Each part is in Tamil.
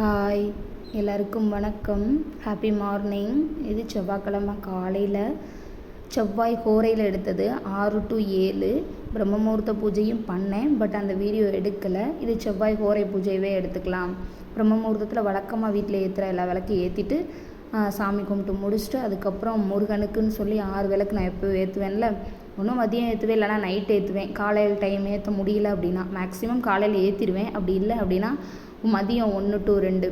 ஹாய் எல்லாருக்கும் வணக்கம். ஹாப்பி மார்னிங் இது செவ்வாய்க்கிழமை காலையில். செவ்வாய் கோரையில் எடுத்தது ஆறு டு ஏழு. பிரம்மமுகூர்த்த பூஜையும் பண்ணேன் பட் அந்த வீடியோ எடுக்கலை. இது செவ்வாய் கோரை பூஜையவே எடுத்துக்கலாம். பிரம்மமுகூர்த்தத்தில் வழக்கமாக வீட்டில் ஏற்றுற எல்லா விளக்கையும் ஏற்றிட்டு சாமி கும்பிட்டு முடிச்சுட்டு அதுக்கப்புறம் முருகனுக்குன்னு சொல்லி ஆறு விளக்கு நான் எப்போ ஏற்றுவேன்ல ஒன்றும் மதியம் ஏற்றுவேன் இல்லைனா நைட் ஏற்றுவேன் காலையில் டைம் ஏற்ற முடியல அப்படின்னா மேக்ஸிமம் காலையில் ஏற்றிடுவேன் அப்படி இல்லை அப்படின்னா மதியம் ஒன்று டு ரெண்டு.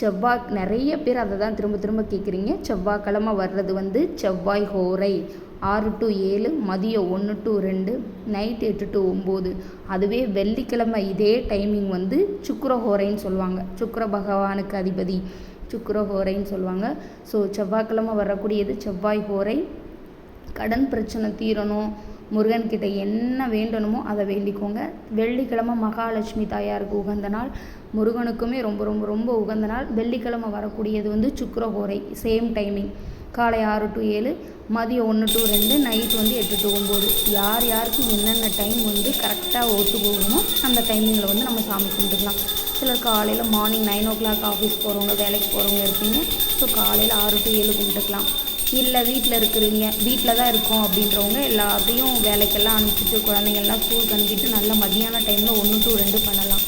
செவ்வாய் நிறைய பேர் அதை தான் திரும்ப திரும்ப கேட்குறீங்க. செவ்வாய்க்கிழமை வர்றது வந்து செவ்வாய் ஹோரை. ஆறு டு ஏழு மதியம் ஒன்று டு ரெண்டு நைட் எட்டு டு ஒம்பது. அதுவே வெள்ளிக்கிழமை இதே டைமிங் வந்து சுக்கரஹோரைன்னு சொல்லுவாங்க. சுக்கர பகவானுக்கு அதிபதி சுக்கரஹோரைன்னு சொல்லுவாங்க. ஸோ செவ்வாய்க்கிழமை வரக்கூடியது செவ்வாய் ஹோரை கடன் பிரச்சனை தீரணும் முருகன்கிட்ட என்ன வேண்டணுமோ அதை வேண்டிக்கோங்க. வெள்ளிக்கிழமை மகாலட்சுமி தாயாருக்கு உகந்த நாள். முருகனுக்குமே ரொம்ப ரொம்ப ரொம்ப உகந்த நாள். வெள்ளிக்கிழமை வரக்கூடியது வந்து சுக்கரஹோரை சேம் டைமிங் காலை ஆறு டு ஏழு மதியம் ஒன்று டு ரெண்டு நைட் வந்து எட்டு டு ஒம்பது யார் யாருக்கு என்னென்ன டைம் வந்து கரெக்டாக ஒத்து போகணுமோ அந்த டைமிங்கில் வந்து நம்ம சாமி கும்பிட்டுக்கலாம். சிலர் காலையில் morning nine o'clock office போகிறவங்க வேலைக்கு போகிறவங்க இருப்பீங்க. ஸோ காலையில் ஆறு டு ஏழு கும்பிட்டுக்கலாம். இல்லை வீட்டில் இருக்கிறீங்க வீட்டில் தான் இருக்கோம் அப்படின்றவங்க எல்லாத்தையும் வேலைக்கெல்லாம் அனுப்பிச்சிட்டு குழந்தைங்கள்லாம் ஸ்கூலுக்கு அனுப்பிட்டு நல்ல மதியான டைமில் ஒன்று டூ ரெண்டு பண்ணலாம்.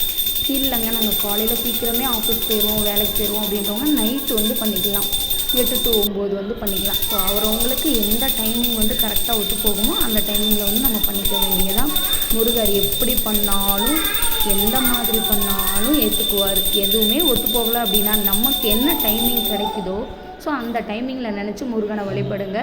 இல்லைங்க நாங்கள் காலையில் சீக்கிரமே ஆஃபீஸ் போயிடுவோம் வேலைக்கு போயிடுவோம் அப்படின்றவங்க நைட்டு வந்து பண்ணிக்கலாம். எட்டு டு ஒம்பது வந்து பண்ணிக்கலாம். ஸோ அவரவங்களுக்கு எந்த டைமிங் வந்து கரெக்டாக ஒத்து போகுமோ அந்த டைமிங்கில் வந்து நம்ம பண்ணிக்க வேண்டியதான் முருகர் எப்படி பண்ணாலும் எந்த மாதிரி பண்ணாலும் ஏற்றுக்குவார் எதுவுமே ஒத்து போகலை அப்படின்னா நமக்கு என்ன டைமிங் கிடைக்குதோ ஸோ அந்த டைமிங்கில் நினச்சி முருகனை வழிபடுங்க.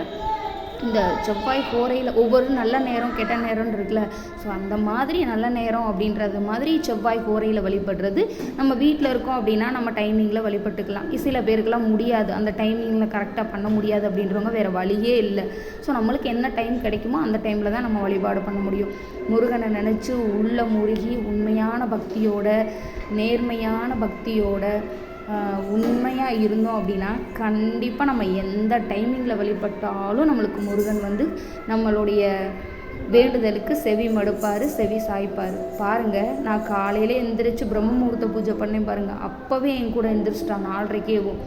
இந்த செவ்வாய் கோரையில் ஒவ்வொரு நல்ல நேரம் கெட்ட நேரம்னு இருக்குல்ல. ஸோ அந்த மாதிரி நல்ல நேரம் அப்படின்றது மாதிரி செவ்வாய் கோரையில் வழிபடுறது. நம்ம வீட்டில் இருக்கோம் அப்படின்னா நம்ம டைமிங்கில் வழிபட்டுக்கலாம். சில பேருக்கெல்லாம் முடியாது. அந்த டைமிங்கில் கரெக்டாக பண்ண முடியாது அப்படின்றவங்க வேறு வழியே இல்லை. ஸோ நம்மளுக்கு என்ன டைம் கிடைக்குமோ அந்த டைமில் தான் நம்ம வழிபாடு பண்ண முடியும். முருகனை நினச்சி உள்ள முருகி உண்மையான பக்தியோட நேர்மையான பக்தியோட உண்மையாக இருந்தோம் அப்படின்னா கண்டிப்பாக நம்ம எந்த டைமிங்கில் வழிபட்டாலும் நம்மளுக்கு முருகன் வந்து நம்மளுடைய வேண்டுதலுக்கு செவி மடுப்பார் செவி சாய்ப்பார். பாருங்கள் நான் காலையில் எந்திரிச்சு பிரம்ம முகூர்த்த பூஜை பண்ணேன் பாருங்கள் அப்போவே என் கூட எந்திரிச்சிட்டான் நாலரைக்கேவும்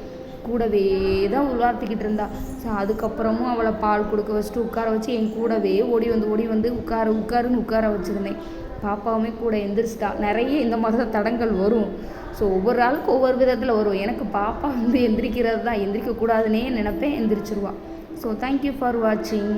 கூடவே தான் உருவாத்திக்கிட்டு இருந்தா. ஸோ அதுக்கப்புறமும் அவளை பால் கொடுக்க வச்சுட்டு உட்கார வச்சு என் கூடவே ஓடி வந்து ஓடி வந்து உட்கார உட்காருன்னு உட்கார வச்சுருந்தேன். பாப்பாவுமே கூட எந்திரிச்சிட்டா. நிறைய இந்த மாதிரி தான் தடங்கள் வரும். ஸோ ஒவ்வொரு ஆளுக்கும் ஒவ்வொரு விதத்தில் வரும். எனக்கு பாப்பா வந்து எந்திரிக்கிறது தான் எந்திரிக்கக்கூடாதுன்னே நினப்பேன். எந்திரிச்சிருவான் ஸோ தேங்க்யூ ஃபார் வாட்சிங்